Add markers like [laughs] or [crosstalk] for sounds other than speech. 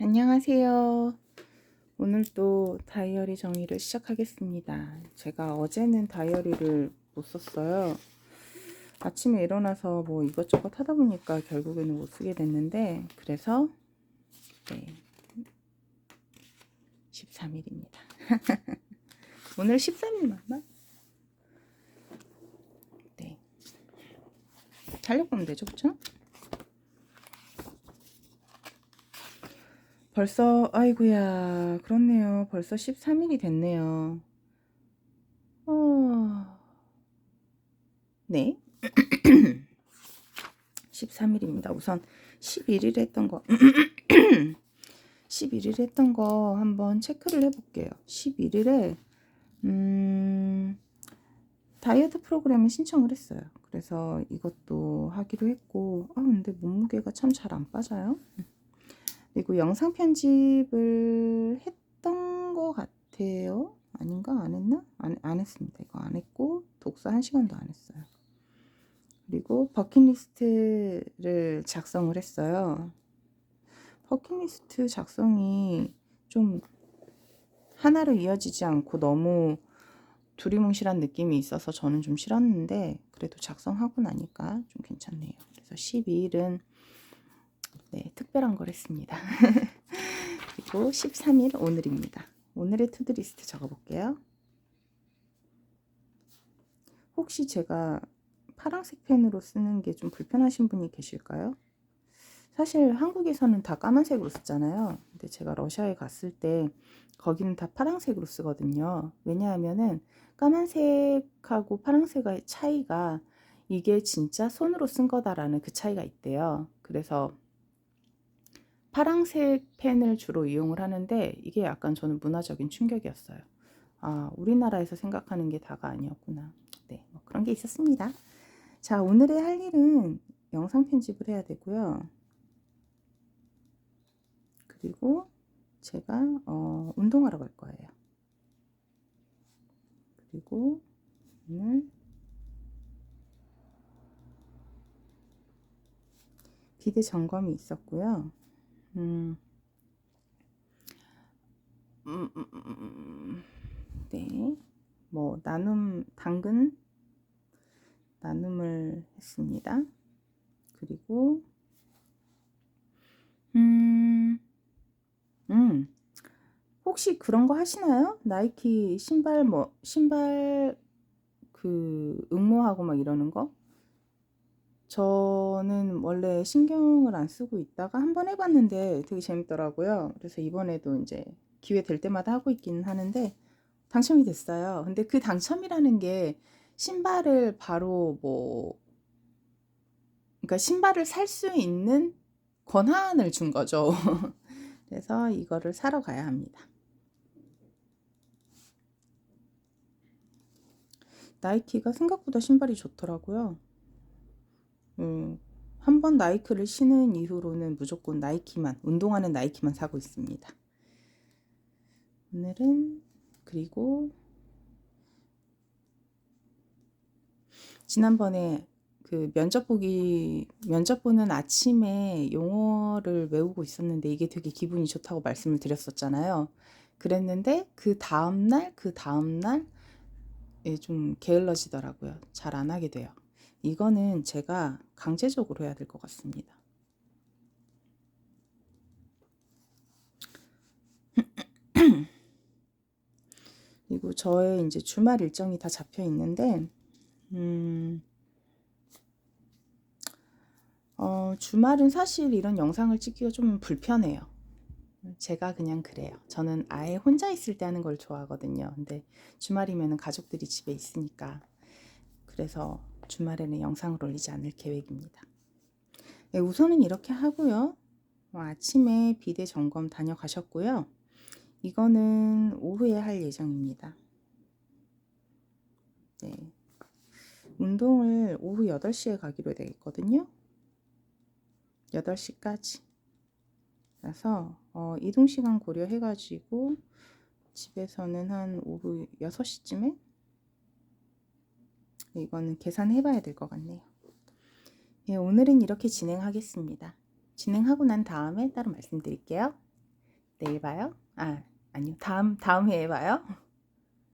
안녕하세요. 오늘 또 다이어리 정리를 시작하겠습니다. 제가 어제는 다이어리를 못 썼어요. 아침에 일어나서 뭐 이것저것 하다 보니까 결국에는 못 쓰게 됐는데, 그래서, 네. 13일입니다. [laughs] 오늘 13일 맞나? 네. 달력보면 되죠, 그쵸? 벌써 아이고야 그렇네요. 벌써 13일이 됐네요. 어... 네. [clears throat] 13일입니다. 우선 11일 했던 거 [clears throat] 11일 했던 거 한번 체크를 해볼게요. 11일에 음... 다이어트 프로그램을 신청을 했어요. 그래서 이것도 하기로 했고 아 근데 몸무게가 참 잘 안 빠져요. 그리고 영상 편집을 했던 것 같아요. 아닌가? 안 했나? 안, 안 했습니다. 이거 안 했고, 독서 한 시간도 안 했어요. 그리고 버킷리스트를 작성을 했어요. 버킷리스트 작성이 좀 하나로 이어지지 않고 너무 두리뭉실한 느낌이 있어서 저는 좀 싫었는데, 그래도 작성하고 나니까 좀 괜찮네요. 그래서 12일은 네, 특별한 걸 했습니다. [laughs] 그리고 13일 오늘입니다. 오늘의 투드리스트 적어볼게요. 혹시 제가 파란색 펜으로 쓰는 게 좀 불편하신 분이 계실까요? 사실 한국에서는 다 까만색으로 쓰잖아요. 근데 제가 러시아에 갔을 때 거기는 다 파란색으로 쓰거든요. 왜냐하면은 까만색하고 파란색의 차이가 이게 진짜 손으로 쓴 거다라는 그 차이가 있대요. 그래서 파랑색 펜을 주로 이용을 하는데 이게 약간 저는 문화적인 충격이었어요. 아, 우리나라에서 생각하는 게 다가 아니었구나. 네, 뭐 그런 게 있었습니다. 자, 오늘의 할 일은 영상 편집을 해야 되고요. 그리고 제가 어, 운동하러 갈 거예요. 그리고 오늘 비대 점검이 있었고요. 음. 음, 음, 음, 네. 뭐, 나눔, 당근 나눔을 했습니다. 그리고, 음, 음, 혹시 그런 거 하시나요? 나이키 신발 뭐, 신발 그 응모하고 막 이러는 거? 저는 원래 신경을 안 쓰고 있다가 한 번 해봤는데 되게 재밌더라고요. 그래서 이번에도 이제 기회 될 때마다 하고 있기는 하는데 당첨이 됐어요. 근데 그 당첨이라는 게 신발을 바로 뭐, 그러니까 신발을 살 수 있는 권한을 준 거죠. [laughs] 그래서 이거를 사러 가야 합니다. 나이키가 생각보다 신발이 좋더라고요. 음, 한번 나이키를 신은 이후로는 무조건 나이키만, 운동하는 나이키만 사고 있습니다. 오늘은, 그리고, 지난번에 그 면접 보기, 면접 보는 아침에 용어를 외우고 있었는데 이게 되게 기분이 좋다고 말씀을 드렸었잖아요. 그랬는데 그 다음 날, 그 다음날, 예, 좀 게을러지더라고요. 잘 안 하게 돼요. 이거는 제가 강제적으로 해야 될 것 같습니다. [clears throat] 그리고 저의 이제 주말 일정이 다 잡혀 있는데, 음, 어, 주말은 사실 이런 영상을 찍기가 좀 불편해요. 제가 그냥 그래요. 저는 아예 혼자 있을 때 하는 걸 좋아하거든요. 근데 주말이면 가족들이 집에 있으니까. 그래서 주말에는 영상을 올리지 않을 계획입니다. 네, 우선은 이렇게 하고요. 어, 아침에 비대 점검 다녀가셨고요. 이거는 오후에 할 예정입니다. 네. 운동을 오후 8시에 가기로 되겠거든요. 8시까지. 그래서 어, 이동 시간 고려해가지고 집에서는 한 오후 6시쯤에 이거는 계산해 봐야 될 것 같네요. 예, 오늘은 이렇게 진행하겠습니다. 진행하고 난 다음에 따로 말씀드릴게요. 내일 봐요. 아, 아니요. 다음 다음 회에 봐요.